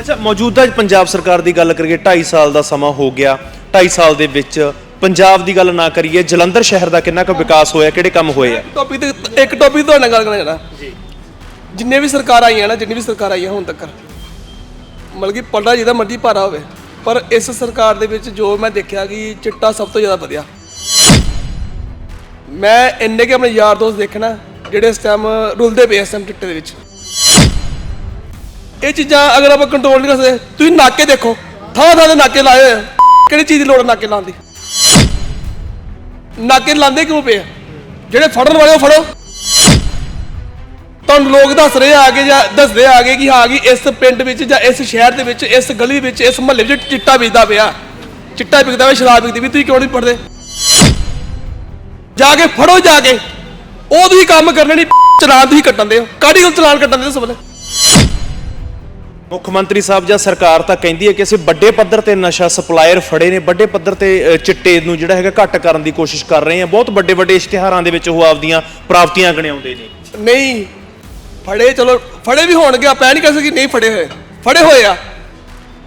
ਅੱਛਾ ਮੌਜੂਦਾ ਪੰਜਾਬ ਸਰਕਾਰ ਦੀ ਗੱਲ ਕਰੀਏ 2.5 ਸਾਲ ਦਾ ਸਮਾਂ ਹੋ ਗਿਆ। 2.5 ਸਾਲ ਦੇ ਵਿੱਚ ਪੰਜਾਬ ਦੀ ਗੱਲ ਨਾ ਕਰੀਏ ਜਲੰਧਰ ਸ਼ਹਿਰ ਦਾ ਕਿੰਨਾ ਕੁ ਵਿਕਾਸ ਹੋਇਆ ਕਿਹੜੇ ਕੰਮ ਹੋਏ ਆ? ਟੌਪਿਕ ਤੇ ਇੱਕ ਟੌਪਿਕ ਤੁਹਾਡੇ ਨਾਲ ਗੱਲ ਕਰਨਾ ਚਾਹਣਾ ਜੀ। ਜਿੰਨੇ ਵੀ ਸਰਕਾਰ ਆਈਆਂ ਨਾ ਜਿੰਨੀ ਵੀ ਸਰਕਾਰ ਆਈਆਂ ਹੁਣ ਤੱਕ ਮਤਲਬ ਕਿ ਪਲੜਾ ਜਿਹਦਾ ਮਰਜ਼ੀ ਭਾਰਾ ਹੋਵੇ ਪਰ ਇਸ ਸਰਕਾਰ ਦੇ ਵਿੱਚ ਜੋ ਮੈਂ ਦੇਖਿਆ ਕਿ ਚਿੱਟਾ ਸਭ ਤੋਂ ਜ਼ਿਆਦਾ ਵਧਿਆ। ਮੈਂ ਇੰਨੇ ਕਿ ਆਪਣੇ ਯਾਰ ਦੋਸਤ ਦੇਖਣਾ ਜਿਹੜੇ ਇਸ ਟਾਈਮ ਰੁਲਦੇ ਪਏ ਇਸ ਟਾਈਮ ਚਿੱਟੇ ਦੇ ਵਿੱਚ। ਇਹ ਚੀਜ਼ਾਂ ਅਗਰ ਆਪਾਂ ਕੰਟਰੋਲ ਨਹੀਂ ਕਰ ਸਕਦੇ, ਤੁਸੀਂ ਨਾਕੇ ਦੇਖੋ, ਥਾਂ ਥਾਂ ਦੇ ਨਾਕੇ ਲਾਏ ਹੋਏ ਆ। ਕਿਹੜੀ ਚੀਜ਼ ਦੀ ਲੋੜ ਆ ਨਾਕੇ ਲਾਉਣ ਦੀ? ਨਾਕੇ ਲਾਉਂਦੇ ਕਿਉਂ ਪਏ ਆ? ਜਿਹੜੇ ਫੜਨ ਵਾਲੇ ਉਹ ਫੜੋ। ਤੁਹਾਨੂੰ ਲੋਕ ਦੱਸ ਰਹੇ ਆ ਕਿ ਜਾਂ ਦੱਸਦੇ ਆ ਗਏ ਕਿ ਹਾਂ ਕਿ ਇਸ ਪਿੰਡ ਵਿੱਚ ਜਾਂ ਇਸ ਸ਼ਹਿਰ ਦੇ ਵਿੱਚ, ਇਸ ਗਲੀ ਵਿੱਚ, ਇਸ ਮਹੱਲੇ ਵਿੱਚ ਚਿੱਟਾ ਵਿਕਦਾ ਪਿਆ। ਚਿੱਟਾ ਵਿਕਦਾ ਪਿਆ, ਸ਼ਰਾਬ ਵਿਕਦੀ ਵੀ ਤੁਸੀਂ ਕਿਉਂ ਨਹੀਂ ਪੜਦੇ ਜਾ ਕੇ ਫੜੋ ਜਾ ਕੇ। ਉਹ ਤੁਸੀਂ ਕੰਮ ਕਰਨੇ ਨਹੀਂ ਚਲਾਨ ਤੁਸੀਂ ਕੱਟਣ ਦੇ ਹੋ। ਕਾਹਦੀ ਗੱਲ ਚਲਾਨ ਕੱਟਣ ਦੇ ਸਬਲੇ ਮੁੱਖ ਮੰਤਰੀ ਸਾਹਿਬ ਜਾਂ ਸਰਕਾਰ ਤਾਂ ਕਹਿੰਦੀ ਹੈ ਕਿ ਅਸੀਂ ਵੱਡੇ ਪੱਧਰ ਤੇ ਨਸ਼ਾ ਸਪਲਾਇਰ ਫੜੇ ਨੇ ਵੱਡੇ ਪੱਧਰ ਤੇ ਅ, ਚਿੱਟੇ ਨੂੰ ਜਿਹੜਾ ਹੈਗਾ ਘੱਟ ਕਰਨ ਦੀ ਕੋਸ਼ਿਸ਼ ਕਰ ਰਹੇ ਆ ਬਹੁਤ ਵੱਡੇ ਵੱਡੇ ਇਸ਼ਤਿਹਾਰਾਂ ਦੇ ਵਿੱਚ ਉਹ ਆਪਦੀਆਂ ਪ੍ਰਾਪਤੀਆਂ ਗਣਾਉਂਦੇ ਨੇ। ਨਹੀਂ ਫੜੇ ਚਲੋ ਫੜੇ ਵੀ ਹੋਣਗੇ ਆਪਾਂ ਇਹ ਨਹੀਂ ਕਹਿ ਸਕਦੇ ਕਿ ਨਹੀਂ ਫੜੇ ਹੋਏ। ਫੜੇ ਹੋਏ ਆ।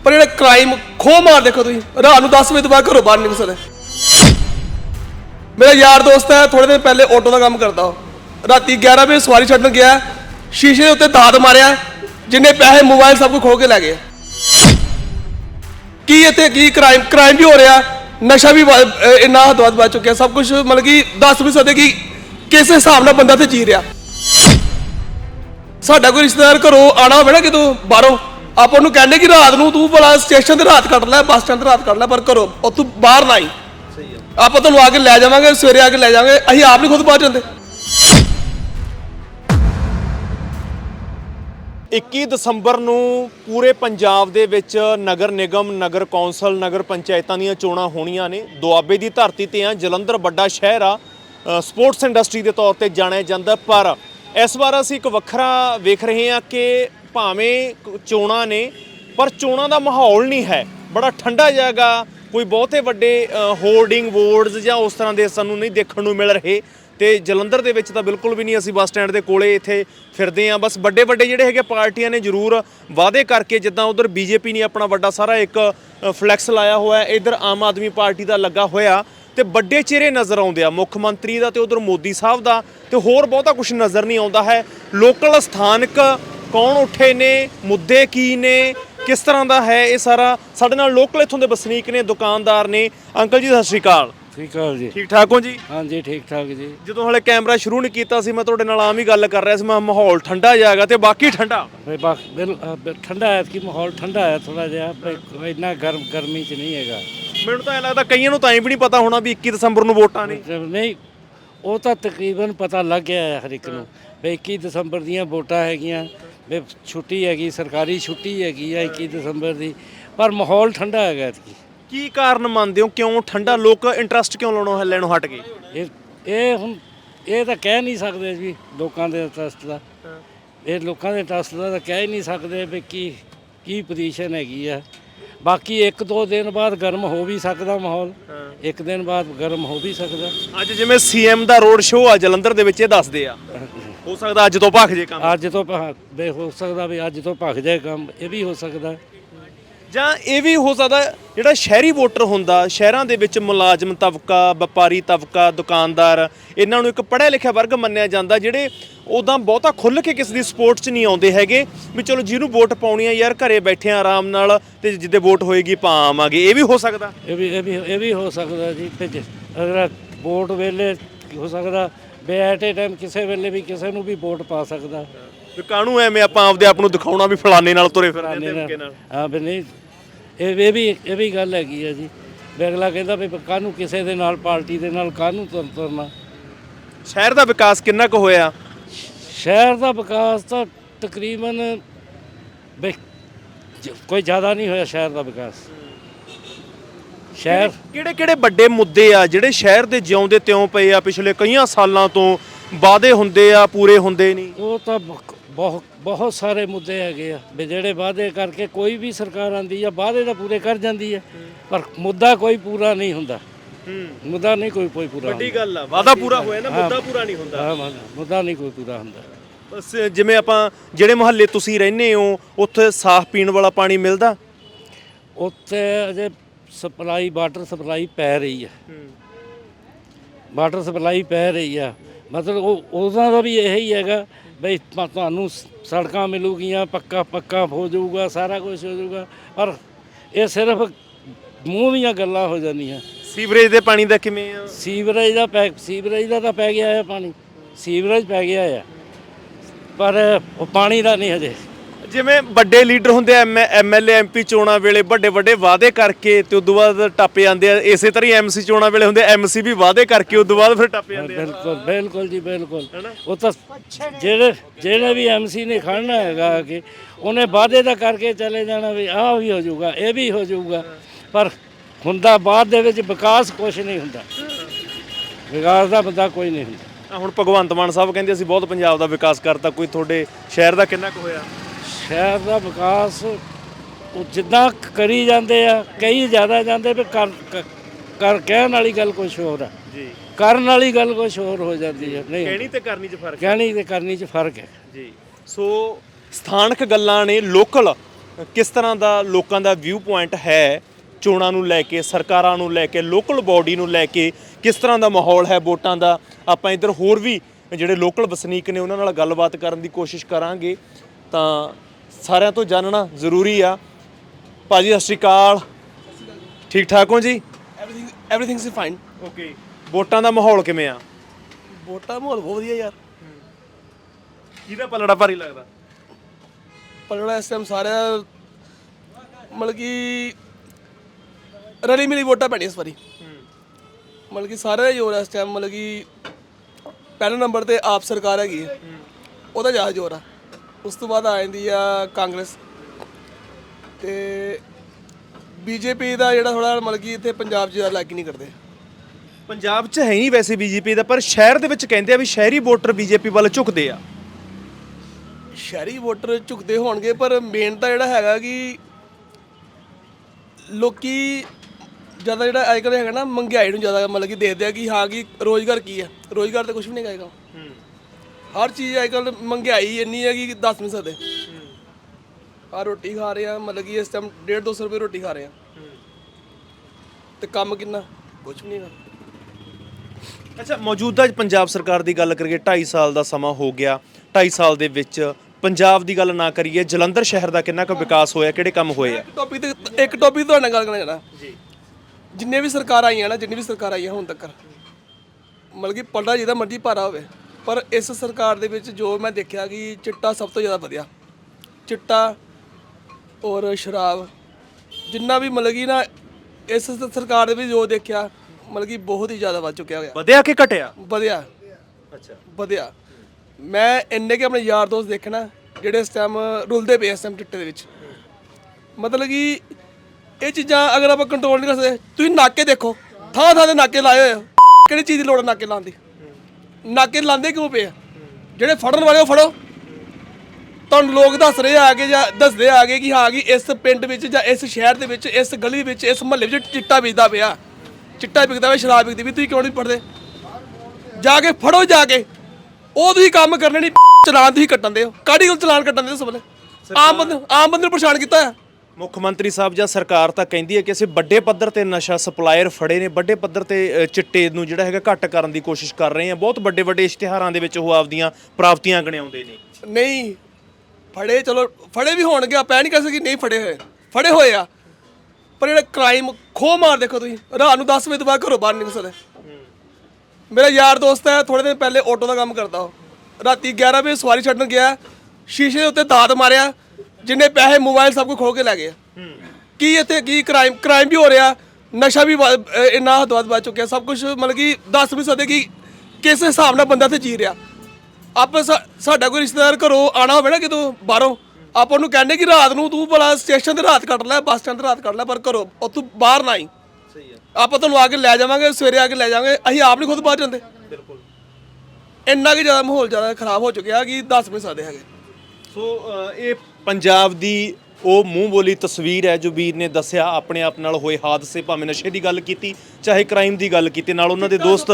ਪਰ ਜਿਹੜਾ ਕ੍ਰਾਈਮ ਖੋ ਮਾਰ ਦੇਖੋ ਤੁਸੀਂ। ਰਾਤ ਨੂੰ 10 ਵਜੇ ਤੋਂ ਬਾਅਦ ਘਰੋਂ ਬਾਹਰ ਨਹੀਂ ਨਿਕਲ ਸਕਦੇ ਮੇਰਾ ਯਾਰ ਦੋਸਤ ਹੈ ਥੋੜੇ ਦਿਨ ਪਹਿਲੇ ਆਟੋ ਦਾ ਕੰਮ ਕਰਦਾ ਉਹ। ਰਾਤੀ 11 ਵਜੇ ਸਵਾਰੀ ਛੱਡਣ ਗਿਆ ਸ਼ੀਸ਼ੇ ਦੇ ਉੱਤੇ ਦਾਤ ਮਾਰਿਆ। ਜਿੰਨੇ ਪੈਸੇ ਮੋਬਾਈਲ ਸਭ ਕੁਝ ਖੋ ਕੇ ਲੈ ਗਏ। ਕੀ ਇੱਥੇ ਕੀ ਕ੍ਰਾਈਮ ਕ੍ਰਾਈਮ ਵੀ ਹੋ ਰਿਹਾ, ਨਸ਼ਾ ਵੀ ਵ- ਇੰਨਾ ਹੱਦ ਵੱਧ ਵੱਧ ਚੁੱਕਿਆ, ਸਭ ਕੁਝ ਮਤਲਬ ਕਿ ਦੱਸ ਵੀ ਸਕਦੇ ਕਿ ਕਿਸ ਹਿਸਾਬ ਨਾਲ ਬੰਦਾ ਤੇ ਜੀ ਰਿਹਾ। ਸਾਡਾ ਕੋਈ ਰਿਸ਼ਤੇਦਾਰ ਘਰੋਂ ਆਣਾ ਹੋਵੇ ਨਾ ਕਿਤੋਂ ਬਾਹਰੋਂ, ਆਪਾਂ ਉਹਨੂੰ ਕਹਿੰਦੇ ਕਿ ਰਾਤ ਨੂੰ ਤੂੰ ਭਲਾ ਸਟੇਸ਼ਨ ਤੇ ਰਾਤ ਕੱਟ ਲੈ ਬੱਸ ਸਟੈਂਡ ਤੇ ਰਾਤ ਕੱਟ ਲੈ, ਪਰ ਘਰੋਂ ਉੱਥੋਂ ਬਾਹਰ ਨਾ ਆਈ। ਆਪਾਂ ਤੁਹਾਨੂੰ ਆ ਕੇ ਲੈ ਜਾਵਾਂਗੇ, ਸਵੇਰੇ ਆ ਕੇ ਲੈ ਜਾਵਾਂਗੇ, ਅਸੀਂ ਆਪ ਨਹੀਂ ਖੁਦ ਪਹੁੰਚ ਜਾਂਦੇ। 21 ਦਸੰਬਰ ਨੂੰ ਪੂਰੇ ਪੰਜਾਬ ਦੇ ਵਿੱਚ ਨਗਰ ਨਿਗਮ, ਨਗਰ ਕੌਂਸਲ, ਨਗਰ ਪੰਚਾਇਤਾਂ ਦੀਆਂ ਚੋਣਾਂ ਹੋਣੀਆਂ ਨੇ। ਦੁਆਬੇ ਦੀ ਧਰਤੀ ਤੇ ਆ, ਜਲੰਧਰ ਵੱਡਾ ਸ਼ਹਿਰ ਆ। ਸਪੋਰਟਸ ਇੰਡਸਟਰੀ ਦੇ ਤੌਰ ਤੇ ਜਾਣਿਆ ਜਾਂਦਾ, ਪਰ ਇਸ ਵਾਰ ਅਸੀਂ ਇੱਕ ਵੱਖਰਾ ਵੇਖ ਰਹੇ ਹਾਂ ਕਿ ਭਾਵੇਂ ਚੋਣਾਂ ਨੇ, ਪਰ ਚੋਣਾਂ ਦਾ ਮਾਹੌਲ ਨਹੀਂ ਹੈ। ਬੜਾ ਠੰਡਾ ਜਗ੍ਹਾ ਕੋਈ ਬਹੁਤੇ ਵੱਡੇ ਹੋਰਡਿੰਗ ਬੋਰਡਸ ਜਾਂ ਉਸ ਤਰ੍ਹਾਂ ਦੇ ਸਾਨੂੰ ਨਹੀਂ ਦੇਖਣ ਨੂੰ ਮਿਲ ਰਹੇ। ਤੇ ਜਲੰਧਰ ਦੇ ਵਿੱਚ ਤਾਂ ਬਿਲਕੁਲ ਵੀ ਨਹੀਂ ਅਸੀਂ ਬੱਸ ਸਟੈਂਡ ਦੇ ਕੋਲੇ ਇੱਥੇ ਫਿਰਦੇ ਆਂ ਬਸ ਵੱਡੇ ਵੱਡੇ ਜਿਹੜੇ ਹੈਗੇ ਪਾਰਟੀਆਂ ਨੇ ਜ਼ਰੂਰ ਵਾਅਦੇ ਕਰਕੇ ਜਿੱਦਾਂ ਉਧਰ ਬੀਜੇਪੀ ਨੇ ਆਪਣਾ ਵੱਡਾ ਸਾਰਾ ਇੱਕ ਫਲੈਕਸ ਲਾਇਆ ਹੋਇਆ ਹੈ ਇਧਰ ਆਮ ਆਦਮੀ ਪਾਰਟੀ ਦਾ ਲੱਗਾ ਹੋਇਆ ਤੇ ਵੱਡੇ ਚਿਹਰੇ ਨਜ਼ਰ ਆਉਂਦੇ ਆ। ਮੁੱਖ ਮੰਤਰੀ ਦਾ ਤੇ ਉਧਰ ਮੋਦੀ ਸਾਹਿਬ ਦਾ ਤੇ ਹੋਰ ਬਹੁਤਾ ਕੁਝ ਨਜ਼ਰ ਨਹੀਂ ਆਉਂਦਾ ਹੈ। ਲੋਕਲ ਸਥਾਨਕ ਕੌਣ ਉੱਠੇ ਨੇ, ਮੁੱਦੇ ਕੀ ਨੇ, ਕਿਸ ਤਰ੍ਹਾਂ ਦਾ ਹੈ ਇਹ ਸਾਰਾ? ਸਾਡੇ ਨਾਲ ਲੋਕਲ ਇੱਥੋਂ ਦੇ ਵਸਨੀਕ ਨੇ, ਦੁਕਾਨਦਾਰ ਨੇ। ਅੰਕਲ ਜੀ, ਸਤਿ ਸ਼੍ਰੀ ਅਕਾਲ। ਠੀਕ ਆ ਜੀ। ਠੀਕ ਠਾਕ ਹੋ ਜੀ? ਹਾਂਜੀ ਠੀਕ ਠਾਕ ਜੀ। ਜਦੋਂ ਹਲੇ ਕੈਮਰਾ ਸ਼ੁਰੂ ਨਹੀਂ ਕੀਤਾ ਸੀ ਮੈਂ ਤੁਹਾਡੇ ਨਾਲ ਆਮ ਹੀ ਗੱਲ ਕਰ ਰਿਹਾ ਸੀ ਮੈਂ ਮਾਹੌਲ ਠੰਡਾ ਜਾਏਗਾ ਤੇ ਬਾਕੀ ਠੰਡਾ। ਬਈ ਬਾਕ ਬਿਲ ਅ, ਬ- ਠੰਡਾ ਹੈ ਕਿ ਮਾਹੌਲ ਠੰਡਾ ਹੈ ਥੋੜਾ ਜਿਹਾ ਪਰ ਇੰਨਾ ਗਰਮ ਗਰਮੀ ਚ ਨਹੀਂ ਹੈਗਾ। ਮੈਨੂੰ ਤਾਂ ਐ ਲੱਗਦਾ ਕਈਆਂ ਨੂੰ ਤਾਂ ਐਂ ਵੀ ਨਹੀਂ ਪਤਾ ਹੋਣਾ ਵੀ 21 ਦਸੰਬਰ ਨੂੰ ਵੋਟਾਂ ਨੇ। ਨਹੀਂ ਉਹ ਤਾਂ ਤਕਰੀਬਨ ਪਤਾ ਲੱਗ ਗਿਆ ਹੈ ਹਰ ਇੱਕ ਨੂੰ ਵੀ 21 ਦਸੰਬਰ ਦੀਆਂ ਵੋਟਾਂ ਹੈਗੀਆਂ ਵੀ ਛੁੱਟੀ ਹੈਗੀ ਸਰਕਾਰੀ ਛੁੱਟੀ ਹੈਗੀ ਆ 21 ਦਸੰਬਰ ਦੀ ਪਰ ਮਾਹੌਲ ਠੰਡਾ ਹੈਗਾ ਐਤਕੀ। ਕੀ ਕਾਰਨ ਮੰਨਦੇ ਹੋ? ਕਿਉਂ ਠੰਡਾ ਲੋਕ ਇੰਟਰਸਟ ਕਿਉਂ ਲੈਣੋਂ ਲੈਣੋਂ ਹਟ ਗਏ? ਇਹ ਇਹ ਹੁਣ ਇਹ ਤਾਂ ਕਹਿ ਨਹੀਂ ਸਕਦੇ ਜੀ ਲੋਕਾਂ ਦੇ ਟਰਸਟ ਦਾ। ਇਹ ਲੋਕਾਂ ਦੇ ਟਰਸਟ ਦਾ ਤਾਂ ਕਹਿ ਹੀ ਨਹੀਂ ਸਕਦੇ ਵੀ ਕੀ ਕੀ ਪੋਜੀਸ਼ਨ ਹੈਗੀ ਆ। ਬਾਕੀ ਇੱਕ ਦੋ ਦਿਨ ਬਾਅਦ ਗਰਮ ਹੋ ਵੀ ਸਕਦਾ ਮਾਹੌਲ। ਇੱਕ ਦਿਨ ਬਾਅਦ ਗਰਮ ਹੋ ਵੀ ਸਕਦਾ। ਅੱਜ ਜਿਵੇਂ ਸੀਐਮ ਦਾ ਰੋਡ ਸ਼ੋਅ ਆ ਜਲੰਧਰ ਦੇ ਵਿੱਚ ਇਹ ਦੱਸਦੇ ਆ। ਹੋ ਸਕਦਾ ਅੱਜ ਤੋਂ ਭੱਖ ਜੇ ਕੰਮ। ਅੱਜ ਤੋਂ ਭਾ- ਵੀ ਹੋ ਸਕਦਾ ਵੀ ਅੱਜ ਤੋਂ ਭੱਜ ਜਾਏ ਕੰਮ ਇਹ ਵੀ ਹੋ ਸਕਦਾ। ਜਾਂ ਇਹ ਵੀ ਹੋ ਸਕਦਾ ਜਿਹੜਾ ਸ਼ਹਿਰੀ ਵੋਟਰ ਹੁੰਦਾ, ਸ਼ਹਿਰਾਂ ਦੇ ਵਿੱਚ ਮੁਲਾਜ਼ਮ ਤਬਕਾ, ਵਪਾਰੀ ਤਬਕਾ, ਦੁਕਾਨਦਾਰ, ਇਹਨਾਂ ਨੂੰ ਇੱਕ ਪੜ੍ਹਿਆ ਲਿਖਿਆ ਵਰਗ ਮੰਨਿਆ ਜਾਂਦਾ, ਜਿਹੜੇ ਉਦਾਂ ਬਹੁਤਾ ਖੁੱਲ੍ਹ ਕੇ ਕਿਸੇ ਦੀ ਸਪੋਰਟ 'ਚ ਨਹੀਂ ਆਉਂਦੇ ਹੈਗੇ, ਵੀ ਚਲੋ ਜਿਹਨੂੰ ਵੋਟ ਪਾਉਣੀ ਆ ਯਾਰ, ਘਰੇ ਬੈਠੇ ਆ ਆਰਾਮ ਨਾਲ ਤੇ ਜਿੱਦੇ ਵੋਟ ਹੋਏਗੀ ਪਾ ਆਵਾਂਗੇ। ਇਹ ਵੀ ਹੋ ਸਕਦਾ? ਇਹ ਵੀ ਇਹ ਵੀ ਇਹ ਵੀ ਹੋ ਸਕਦਾ ਜੀ ਤੇ ਜੇ। ਅਗਰ ਵੋਟ ਵੇਲੇ ਹੋ ਸਕਦਾ, ਬੇ ਟਾਈਮ ਕਿਸੇ ਵੇਲੇ ਵੀ ਕਿਸੇ ਨੂੰ ਵੀ ਵੋਟ ਪਾ ਸਕਦਾ। ਵੀ ਕਾਹਨੂੰ ਐਵੇਂ ਆਪਾਂ ਆਪਦੇ ਆਪ ਨੂੰ ਦਿਖਾਉਣਾ ਵੀ ਫਲਾਣੇ ਨਾਲ ਤੁਰੇ ਫਿਰਦੇ ਧਮਕੇ ਨਾਲ। ਹਾਂ ਵੀ ਨਹੀਂ। ਇਹ ਇਹ ਵੀ ਇਹ ਵੀ ਗੱਲ ਹੈਗੀ ਆ ਜੀ। ਵੀ ਅਗਲਾ ਕਹਿੰਦਾ ਵੀ ਕਾਹਨੂੰ ਕਿਸੇ ਦੇ ਨਾਲ ਪਾਰਟੀ ਦੇ ਨਾਲ ਕਾਹਨੂੰ ਤੁਰ ਤੁਰਨਾ? ਸ਼ਹਿਰ ਦਾ ਵਿਕਾਸ ਕਿੰਨਾ ਕੁ ਹੋਇਆ? ਸ਼ਹਿਰ ਦਾ ਵਿਕਾਸ ਤਾਂ ਤਕਰੀਬਨ ਵੀ ਜ- ਕੋਈ ਜ਼ਿਆਦਾ ਨਹੀਂ ਹੋਇਆ ਸ਼ਹਿਰ ਦਾ ਵਿਕਾਸ। ਸ਼ਹਿਰ ਕਿਹੜੇ ਕਿਹੜੇ ਵੱਡੇ ਮੁੱਦੇ ਆ ਜਿਹੜੇ ਸ਼ਹਿਰ ਦੇ ਜਿਉਂਦੇ ਤਿਉਂ ਪਏ ਆ ਪਿਛਲੇ ਕਈਆਂ ਸਾਲਾਂ ਤੋਂ? ਵਾਅਦੇ ਹੁੰਦੇ ਆ ਪੂਰੇ ਹੁੰਦੇ ਨਹੀਂ। ਉਹ ਤਾਂ ਬਹੁਤ ਬਹੁਤ ਸਾਰੇ ਮੁੱਦੇ ਹੈਗੇ ਆ ਵੀ ਜਿਹੜੇ ਵਾਅਦੇ ਕਰਕੇ ਕੋਈ ਵੀ ਸਰਕਾਰ ਆਂਦੀ ਆ ਵਾਅਦੇ ਤਾਂ ਪੂਰੇ ਕਰ ਜਾਂਦੀ ਆ ਪਰ ਮੁੱਦਾ ਕੋਈ ਪੂਰਾ ਨਹੀਂ ਹੁੰਦਾ। ਹੂੰ। ਮੁੱਦਾ ਨਹੀਂ ਕੋਈ ਕੋਈ ਪੂਰਾ ਵੱਡੀ ਗੱਲ ਆ ਵਾਅਦਾ ਪੂਰਾ ਹੋਇਆ ਨਾ ਮੁੱਦਾ ਪੂਰਾ ਨਹੀਂ ਹੁੰਦਾ। ਹਾਂ ਮੁੱਦਾ ਨਹੀਂ ਕੋਈ ਪੂਰਾ ਹੁੰਦਾ। ਬਸ ਜਿਵੇਂ ਆਪਾਂ ਜਿਹੜੇ ਮੁਹੱਲੇ ਤੁਸੀਂ ਰਹਿੰਦੇ ਹੋ ਉੱਥੇ ਸਾਫ਼ ਪੀਣ ਵਾਲਾ ਪਾਣੀ ਮਿਲਦਾ? ਉੱਥੇ ਅਜੇ ਸਪਲਾਈ ਵਾਟਰ ਸਪਲਾਈ ਪੈ ਰਹੀ ਹੈ। ਵਾਟਰ ਸਪਲਾਈ ਪੈ ਰਹੀ ਆ। ਮਤਲਬ ਉਹ ਉਹਨਾਂ ਦਾ ਵੀ ਇਹੀ ਹੈਗਾ ਬਈ ਤੁਹਾਨੂੰ ਸੜਕਾਂ ਮਿਲੂਗੀਆਂ ਪੱਕਾ ਪੱਕਾ ਹੋ ਜਾਊਗਾ ਸਾਰਾ ਕੁਝ ਹੋ ਜਾਊਗਾ ਪਰ ਇਹ ਸਿਰਫ ਮੂੰਹ ਦੀਆਂ ਗੱਲਾਂ ਹੋ ਜਾਂਦੀਆਂ। ਸੀਵਰੇਜ ਦੇ ਪਾਣੀ ਦਾ ਕਿਵੇਂ ਆ? ਸੀਵਰੇਜ ਦਾ ਪੈ ਸੀਵਰੇਜ ਦਾ ਤਾਂ ਪੈ ਗਿਆ ਹੈ ਪਾਣੀ ਸੀਵਰੇਜ ਪੈ ਗਿਆ ਆ ਪਰ ਉਹ ਪਾਣੀ ਦਾ ਨਹੀਂ ਹਜੇ। ਜਿਵੇਂ ਵੱਡੇ ਲੀਡਰ ਹੁੰਦੇ ਆ ਐਮਐਲਏ ਐਮਪੀ ਚੋਣਾਂ ਵੇਲੇ ਵੱਡੇ ਵੱਡੇ ਵਾਅਦੇ ਕਰਕੇ ਤੇ ਉਦੋਂ ਬਾਅਦ ਟੱਪ ਜਾਂਦੇ ਆ ਇਸੇ ਤਰ੍ਹਾਂ ਹੀ ਐਮਸੀ ਚੋਣਾਂ ਵੇਲੇ ਹੁੰਦੇ ਐਮਸੀ ਵੀ ਵਾਅਦੇ ਕਰਕੇ ਉਦੋਂ ਬਾਅਦ ਫਿਰ ਟੱਪ ਜਾਂਦੇ ਆ। ਬਿਲਕੁਲ ਬਿਲਕੁਲ ਜੀ ਬਿਲਕੁਲ। ਉਹ ਤਾਂ ਜਿਹੜੇ ਜਿਹੜੇ ਵੀ ਐਮਸੀ ਨੇ ਖੜਨਾ ਹੈਗਾ ਕਿ ਉਹਨੇ ਵਾਅਦੇ ਦਾ ਕਰਕੇ ਚਲੇ ਜਾਣਾ ਵੀ ਆਹ ਵੀ ਹੋ ਜਾਊਗਾ ਇਹ ਵੀ ਹੋ ਜਾਊਗਾ। ਪਰ ਹੁੰਦਾ ਬਾਅਦ ਦੇ ਵਿੱਚ ਵਿਕਾਸ ਕੁਝ ਨਹੀਂ ਹੁੰਦਾ। ਵਿਕਾਸ ਦਾ ਬੰਦਾ ਕੋਈ ਨਹੀਂ ਹੁੰਦਾ। ਹੁਣ ਭਗਵੰਤ ਮਾਨ ਸਾਹਿਬ ਕਹਿੰਦੇ ਅਸੀਂ ਬਹੁਤ ਪੰਜਾਬ ਦਾ ਵਿਕਾਸ ਕਰਤਾ ਕੋਈ ਤੁਹਾਡੇ ਸ਼ਹਿਰ ਦਾ ਕਿੰਨਾ ਕੁ ਹੋਇਆ? ਸ਼ਹਿਰ ਦਾ ਵਿਕਾਸ ਉਹ ਜਿੱਦਾਂ ਕਰੀ ਜਾਂਦੇ ਆ ਕਈ ਜ਼ਿਆਦਾ ਜਾਂਦੇ ਵੀ ਕਰ ਕਹਿਣ ਵਾਲੀ ਗੱਲ ਕੁਝ ਹੋਰ ਆ। ਜੀ। ਕਰਨ ਵਾਲੀ ਗੱਲ ਕੁਝ ਹੋਰ ਹੋ ਜਾਂਦੀ ਹੈ ਨਹੀਂ। ਕਹਿਣੀ ਤੇ ਕਰਨੀ 'ਚ ਫ਼ਰਕ ਹੈ। ਕਹਿਣੀ ਤੇ ਕਰਨੀ 'ਚ ਫ਼ਰਕ ਹੈ। ਜੀ। ਸੋ ਸਥਾਨਕ ਗੱਲਾਂ ਨੇ ਲੋਕਲ। ਕਿਸ ਤਰ੍ਹਾਂ ਦਾ ਲੋਕਾਂ ਦਾ ਵਿਊ ਪੁਆਇੰਟ ਹੈ? ਚੋਣਾਂ ਨੂੰ ਲੈ ਕੇ ਸਰਕਾਰਾਂ ਨੂੰ ਲੈ ਕੇ ਲੋਕਲ ਬਾਡੀ ਨੂੰ ਲੈ ਕੇ ਕਿਸ ਤਰ੍ਹਾਂ ਦਾ ਮਾਹੌਲ ਹੈ ਵੋਟਾਂ ਦਾ? ਆਪਾਂ ਇੱਧਰ ਹੋਰ ਵੀ ਜਿਹੜੇ ਲੋਕਲ ਵਸਨੀਕ ਨੇ ਉਹਨਾਂ ਨਾਲ ਗੱਲਬਾਤ ਕਰਨ ਦੀ ਕੋਸ਼ਿਸ਼ ਕਰਾਂਗੇ। ਤਾਂ ਸਾਰਿਆਂ ਤੋਂ ਜਾਣਨਾ ਜ਼ਰੂਰੀ ਆ। ਭਾਜੀ ਸਤਿ ਸ਼੍ਰੀ ਅਕਾਲ। ਠੀਕ ਠਾਕ ਹੋ ਜੀ? Everything everything is fine okay ਵੋਟਾਂ ਦਾ ਮਾਹੌਲ ਕਿਵੇਂ ਆ? ਵੋਟਾਂ ਮਾਹੌਲ ਬਹੁਤ ਵਧੀਆ ਯਾਰ। ਕਿਹਦਾ ਪਲੜਾ ਭਾਰੀ ਲੱਗਦਾ? ਪਲੜਾ ਇਸ ਟਾਈਮ ਸਾਰਿਆ ਮਤਲਬ ਕਿ ਰਲੀ ਮਿਲੀ ਵੋਟਾਂ ਪੈਣੀ ਇਸ ਵਾਰੀ। ਮਤਲਬ ਕਿ ਸਾਰੇ ਜੋਰ ਹੈ ਇਸ ਟਾਈਮ ਮਤਲਬ ਕਿ ਪਹਿਲੇ ਨੰਬਰ ਤੇ ਆਪ ਸਰਕਾਰ ਹੈਗੀ ਹੈ। ਉਹਦਾ ਜ਼ਿਆਦਾ ਜ਼ੋਰ ਆ। ਉਸ ਤੋਂ ਬਾਅਦ ਆ ਜਾਂਦੀ ਆ ਕਾਂਗਰਸ। ਤੇ ਬੀਜੇਪੀ ਦਾ ਜਿਹੜਾ ਥੋੜਾ ਮਤਲਬ ਕਿ ਇੱਥੇ ਪੰਜਾਬ 'ਚ ਜ਼ਿਆਦਾ ਲਾਈਕ ਨਹੀਂ ਕਰਦੇ। ਪੰਜਾਬ 'ਚ ਹੈ ਨਹੀਂ ਵੈਸੇ ਬੀਜੇਪੀ ਦਾ ਪਰ ਸ਼ਹਿਰ ਦੇ ਵਿੱਚ ਕਹਿੰਦੇ ਆ ਵੀ ਸ਼ਹਿਰੀ ਵੋਟਰ ਬੀਜੇਪੀ ਵੱਲ ਝੁਕਦੇ ਆ। ਸ਼ਹਿਰੀ ਵੋਟਰ ਝੁਕਦੇ ਹੋਣਗੇ ਪਰ ਮੇਨ ਤਾਂ ਜਿਹੜਾ ਹੈਗਾ ਕਿ ਲੋਕੀ ਜ਼ਿਆਦਾ ਜਿਹੜਾ ਅੱਜ ਕੱਲ੍ਹ ਹੈਗਾ ਨਾ ਮਹਿੰਗਾਈ ਨੂੰ ਜ਼ਿਆਦਾ ਮਤਲਬ ਕਿ ਦੇਖਦੇ ਆ ਕਿ ਹਾਂ ਕਿ ਰੋਜ਼ਗਾਰ ਕੀ ਹੈ ਰੋਜ਼ਗਾਰ ਤਾਂ ਕੁਝ ਵੀ ਨਹੀਂ ਹੈਗਾ ਹਰ ਚੀਜ਼ ਅੱਜ ਕੱਲ੍ਹ ਮਹਿੰਗਾਈ ਇੰਨੀ ਹੈ ਕਿ ਦੱਸ ਨਹੀਂ ਸਕਦੇ। ਆ ਰੋਟੀ ਖਾ ਰਹੇ ਆ ਮਤਲਬ ਕਿ ਇਸ ਟਾਈਮ 1.5 200 ਰੁਪਏ ਰੋਟੀ ਖਾ ਰਹੇ ਆ। ਤੇ ਕੰਮ ਕਿੰਨਾ? ਕੁਝ ਨਹੀਂ ਹੈਗਾ। ਅੱਛਾ ਮੌਜੂਦਾ ਪੰਜਾਬ ਸਰਕਾਰ ਦੀ ਗੱਲ ਕਰੀਏ 2.5 ਸਾਲ ਦਾ ਸਮਾਂ ਹੋ ਗਿਆ। 2.5 ਸਾਲ ਦੇ ਵਿੱਚ ਪੰਜਾਬ ਦੀ ਗੱਲ ਨਾ ਕਰੀਏ ਜਲੰਧਰ ਸ਼ਹਿਰ ਦਾ ਕਿੰਨਾ ਕੁ ਵਿਕਾਸ ਹੋਇਆ ਕਿਹੜੇ ਕੰਮ ਹੋਏ ਆ? ਇੱਕ ਟੋਪਿਕ ਤੇ ਇੱਕ ਟੋਪਿਕ ਤੁਹਾਡੇ ਨਾਲ ਗੱਲ ਕਰਨਾ ਚਾਹਣਾ ਜੀ। ਜਿੰਨੇ ਵੀ ਸਰਕਾਰ ਆਈਆਂ ਨਾ ਜਿੰਨੀ ਵੀ ਸਰਕਾਰ ਆਈਆਂ ਹੁਣ ਤੱਕ ਮਤਲਬ ਕਿ ਪਲੜਾ ਜਿਹਦਾ ਮਰਜ਼ੀ ਭਾਰਾ ਹੋਵੇ। ਪਰ ਇਸ ਸਰਕਾਰ ਦੇ ਵਿੱਚ ਜੋ ਮੈਂ ਦੇਖਿਆ ਕਿ ਚਿੱਟਾ ਸਭ ਤੋਂ ਜ਼ਿਆਦਾ ਵਧਿਆ। ਚਿੱਟਾ ਔਰ ਸ਼ਰਾਬ ਜਿੰਨਾ ਵੀ ਮਤਲਬ ਕਿ ਨਾ ਇਸ ਸਰਕਾਰ ਦੇ ਵਿੱਚ ਜੋ ਦੇਖਿਆ ਮਤਲਬ ਕਿ ਬਹੁਤ ਹੀ ਜ਼ਿਆਦਾ ਵੱਧ ਚੁੱਕਿਆ ਹੋਇਆ। ਵਧਿਆ ਕਿ ਘਟਿਆ? ਵਧਿਆ। ਅੱਛਾ। ਵਧਿਆ। ਮੈਂ ਇੰਨੇ ਕਿ ਆਪਣੇ ਯਾਰ ਦੋਸਤ ਦੇਖਣਾ ਜਿਹੜੇ ਇਸ ਟਾਈਮ ਰੁਲਦੇ ਪਏ ਇਸ ਟਾਈਮ ਚਿੱਟੇ ਦੇ ਵਿੱਚ। ਮਤਲਬ ਕਿ ਇਹ ਚੀਜ਼ਾਂ ਅਗਰ ਆਪਾਂ ਕੰਟਰੋਲ ਨਹੀਂ ਕਰ ਸਕਦੇ ਤੁਸੀਂ ਨਾਕੇ ਦੇਖੋ ਥਾਂ ਥਾਂ ਤੇ ਨਾਕੇ ਲਾਏ ਹੋਏ ਕਿਹੜੀ ਚੀਜ਼ ਦੀ ਲੋੜ ਨਾਕੇ ਲਾਉਣ ਦੀ? ਨਾਕੇ ਲਾਉਂਦੇ ਕਿਉਂ ਪਏ ਆ? ਜਿਹੜੇ ਫੜਨ ਵਾਲੇ ਉਹ ਫੜੋ। ਤੁਹਾਨੂੰ ਲੋਕ ਦੱਸ ਰਹੇ ਆ ਕਿ ਜਾਂ ਦੱਸਦੇ ਆ ਕਿ ਹਾਂ ਕਿ ਇਸ ਪਿੰਡ ਵਿੱਚ ਜਾਂ ਇਸ ਸ਼ਹਿਰ ਦੇ ਵਿੱਚ ਇਸ ਗਲੀ ਵਿੱਚ ਇਸ ਮੁਹੱਲੇ ਵਿੱਚ ਚਿੱਟਾ ਵੇਚਦਾ ਪਿਆ। ਚਿੱਟਾ ਵਿਕਦਾ ਪਿਆ ਸ਼ਰਾਬ ਵਿਕਦੀ ਵੀ ਤੁਸੀਂ ਕਿਉਂ ਨਹੀਂ ਪੜਦੇ ਜਾ ਕੇ ਫੜੋ ਜਾ ਕੇ। ਉਹ ਤੁਸੀਂ ਕੰਮ ਕਰਨੇ ਨਹੀਂ ਚਲਾਨ ਤੁਸੀਂ ਕੱਟਣ ਦੇ ਹੋ। ਕਾਹਦੀ ਗੱਲ ਚਲਾਨ ਕੱਟਣ ਦੇ ਉਸ ਵੇਲੇ? ਆਮ ਬੰਦੇ ਆਮ ਬੰਦੇ ਨੂੰ ਪਰੇਸ਼ਾਨ ਕੀਤਾ ਹੈ ਮੁੱਖ ਮੰਤਰੀ ਸਾਹਿਬ ਜਾਂ ਸਰਕਾਰ ਤਾਂ ਕਹਿੰਦੀ ਹੈ ਕਿ ਅਸੀਂ ਵੱਡੇ ਪੱਧਰ ਤੇ ਨਸ਼ਾ ਸਪਲਾਇਰ ਫੜੇ ਨੇ ਵੱਡੇ ਪੱਧਰ ਤੇ ਅ, ਚਿੱਟੇ ਨੂੰ ਜਿਹੜਾ ਹੈਗਾ ਘੱਟ ਕਰਨ ਦੀ ਕੋਸ਼ਿਸ਼ ਕਰ ਰਹੇ ਆ ਬਹੁਤ ਵੱਡੇ ਵੱਡੇ ਇਸ਼ਤਿਹਾਰਾਂ ਦੇ ਵਿੱਚ ਉਹ ਆਪਦੀਆਂ ਪ੍ਰਾਪਤੀਆਂ ਗਣਿਆਉਂਦੇ ਨੇ। ਨਹੀਂ ਫੜੇ ਚਲੋ ਫੜੇ ਵੀ ਹੋਣਗੇ ਆਪਾਂ ਇਹ ਨਹੀਂ ਕਹਿ ਸਕਦੇ ਕਿ ਨਹੀਂ ਫੜੇ ਹੋਏ। ਫੜੇ ਹੋਏ ਆ। ਪਰ ਜਿਹੜਾ ਕ੍ਰਾਈਮ ਖੋ ਮਾਰ ਦੇਖੋ ਤੁਸੀਂ। ਰਾਤ ਨੂੰ 10 ਵਜੇ ਤੋਂ ਬਾਅਦ ਘਰੋਂ ਬਾਹਰ ਨਹੀਂ ਨਿਕਲ ਸਕਦੇ ਮੇਰਾ ਯਾਰ ਦੋਸਤ ਹੈ ਥੋੜੇ ਦਿਨ ਪਹਿਲੇ ਆਟੋ ਦਾ ਕੰਮ ਕਰਦਾ ਉਹ। ਰਾਤੀ 11 ਵਜੇ ਸਵਾਰੀ ਛੱਡਣ ਗਿਆ। ਸ਼ੀਸ਼ੇ ਦੇ ਉੱਤੇ ਦਾਤ ਮਾਰਿਆ। ਜਿੰਨੇ ਪੈਸੇ ਮੋਬਾਈਲ ਸਭ ਕੁਝ ਖੋ ਕੇ ਲੈ ਗਏ ਕੀ ਇੱਥੇ ਕੀ ਕ੍ਰਾਈਮ ਕ੍ਰਾਈਮ ਵੀ ਹੋ ਰਿਹਾ ਨਸ਼ਾ ਵੀ ਵ- ਅਹ ਇੰਨਾ ਹੱਦ ਵੱਧ ਵੱਧ ਚੁੱਕਿਆ ਸਭ ਕੁਝ ਮਤਲਬ ਕਿ ਦੱਸ ਵੀ ਸਕਦੇ ਕਿ ਕਿਸ ਹਿਸਾਬ ਨਾਲ ਬੰਦਾ ਤੇ ਜੀ ਰਿਹਾ। ਆਪਾਂ ਸਾ- ਸਾਡਾ ਕੋਈ ਰਿਸ਼ਤੇਦਾਰ ਘਰੋਂ ਆਣਾ ਹੋਵੇ ਨਾ ਕਿਤੋਂ ਬਾਹਰੋਂ ਆਪਾਂ ਉਹਨੂੰ ਕਹਿੰਦੇ ਕਿ ਰਾਤ ਨੂੰ ਤੂੰ ਭਲਾ ਸਟੇਸ਼ਨ ਤੇ ਰਾਤ ਕੱਟ ਲੈ ਬੱਸ ਸਟੈਂਡ ਤੇ ਰਾਤ ਕੱਟ ਲੈ ਪਰ ਘਰੋਂ ਉੱਥੋਂ ਬਾਹਰ ਨਾ ਆਈ। ਸਹੀ ਹੈ ਆਪਾਂ ਤੁਹਾਨੂੰ ਆ ਕੇ ਲੈ ਜਾਵਾਂਗੇ ਸਵੇਰੇ ਆ ਕੇ ਲੈ ਜਾਵਾਂਗੇ ਅਸੀਂ ਆਪ ਨਹੀਂ ਖੁਦ ਬਾਹਰ ਜਾਂਦੇ। ਬਿਲਕੁਲ। ਇੰਨਾ ਕਿ ਜ਼ਿਆਦਾ ਮਾਹੌਲ ਜ਼ਿਆਦਾ ਖਰਾਬ ਹੋ ਚੁੱਕਿਆ ਕਿ ਦੱਸ ਨਹੀਂ ਸਕਦੇ ਹੈਗੇ। ਸੋ ਅ, ਇਹ ਪੰਜਾਬ ਦੀ ਉਹ ਮੂੰਹ ਬੋਲੀ ਤਸਵੀਰ ਹੈ ਜੋ ਵੀਰ ਨੇ ਦੱਸਿਆ ਆਪਣੇ ਆਪ ਨਾਲ ਹੋਏ ਹਾਦਸੇ ਭਾਵੇਂ ਨਸ਼ੇ ਦੀ ਗੱਲ ਕੀਤੀ ਚਾਹੇ ਕ੍ਰਾਈਮ ਦੀ ਗੱਲ ਕੀਤੀ। ਨਾਲ ਉਹਨਾਂ ਦੇ ਦੋਸਤ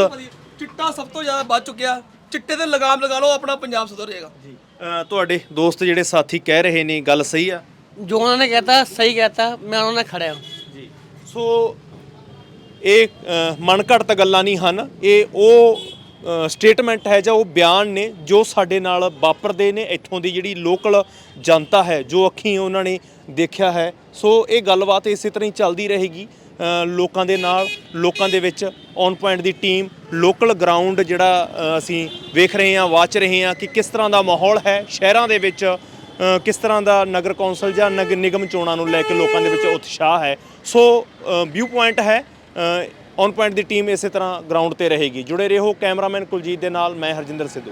ਚਿੱਟਾ ਸਭ ਤੋਂ ਜ਼ਿਆਦਾ ਵੱਧ ਚੁੱਕਿਆ। ਚਿੱਟੇ ਤੇ ਲਗਾਮ ਲਗਾ ਲਓ ਆਪਣਾ ਪੰਜਾਬ ਸੁਧਰ ਜਾਏਗਾ। ਅ, ਤੁਹਾਡੇ ਦੋਸਤ ਜਿਹੜੇ ਸਾਥੀ ਕਹਿ ਰਹੇ ਨੇ ਗੱਲ ਸਹੀ ਆ? ਜੋ ਉਹਨਾਂ ਨੇ ਕਹਿਤਾ ਸਹੀ ਕਹਿਤਾ ਮੈਂ ਉਹਨਾਂ ਨਾਲ ਖੜਿਆ ਜੀ। ਸੋ ਇਹ ਮਨਘੜਤ ਗੱਲਾਂ ਨਹੀਂ ਹਨ। ਇਹ ਉਹ ਸਟੇਟਮੈਂਟ ਹੈ ਜਾਂ ਉਹ ਬਿਆਨ ਨੇ ਜੋ ਸਾਡੇ ਨਾਲ ਵਾਪਰਦੇ ਨੇ, ਇੱਥੋਂ ਦੀ ਜਿਹੜੀ ਲੋਕਲ ਜਨਤਾ ਹੈ, ਜੋ ਅੱਖੀਂ ਉਹਨਾਂ ਨੇ ਦੇਖਿਆ ਹੈ। ਸੋ ਇਹ ਗੱਲਬਾਤ ਇਸੇ ਤਰ੍ਹਾਂ ਹੀ ਚੱਲਦੀ ਰਹੇਗੀ। ਲੋਕਾਂ ਦੇ ਨਾਲ, ਲੋਕਾਂ ਦੇ ਵਿੱਚ ਔਨ ਪੁਆਇੰਟ ਦੀ ਟੀਮ ਲੋਕਲ ਗਰਾਊਂਡ ਜਿਹੜਾ ਅਸੀਂ ਵੇਖ ਰਹੇ ਹਾਂ ਵਾਚ ਰਹੇ ਹਾਂ ਕਿ ਕਿਸ ਤਰ੍ਹਾਂ ਦਾ ਮਾਹੌਲ ਹੈ ਸ਼ਹਿਰਾਂ ਦੇ ਵਿੱਚ ਕਿਸ ਤਰ੍ਹਾਂ ਦਾ ਨਗਰ ਕੌਂਸਲ ਜਾਂ ਨਗਰ ਨਿਗਮ ਚੋਣਾਂ ਨੂੰ ਲੈ ਕੇ ਲੋਕਾਂ ਦੇ ਵਿੱਚ ਉਤਸ਼ਾਹ ਹੈ। ਸੋ ਵਿਊ ਪੁਆਇੰਟ ਹੈ ਔਨ ਪੁਆਇੰਟ ਦੀ ਟੀਮ ਇਸੇ ਤਰ੍ਹਾਂ ਗਰਾਊਂਡ ਤੇ ਰਹੇਗੀ। ਜੁੜੇ ਰਹੋ ਕੈਮਰਾਮੈਨ ਕੁਲਜੀਤ ਦੇ ਨਾਲ, ਮੈਂ ਹਰਜਿੰਦਰ ਸਿੱਧੂ।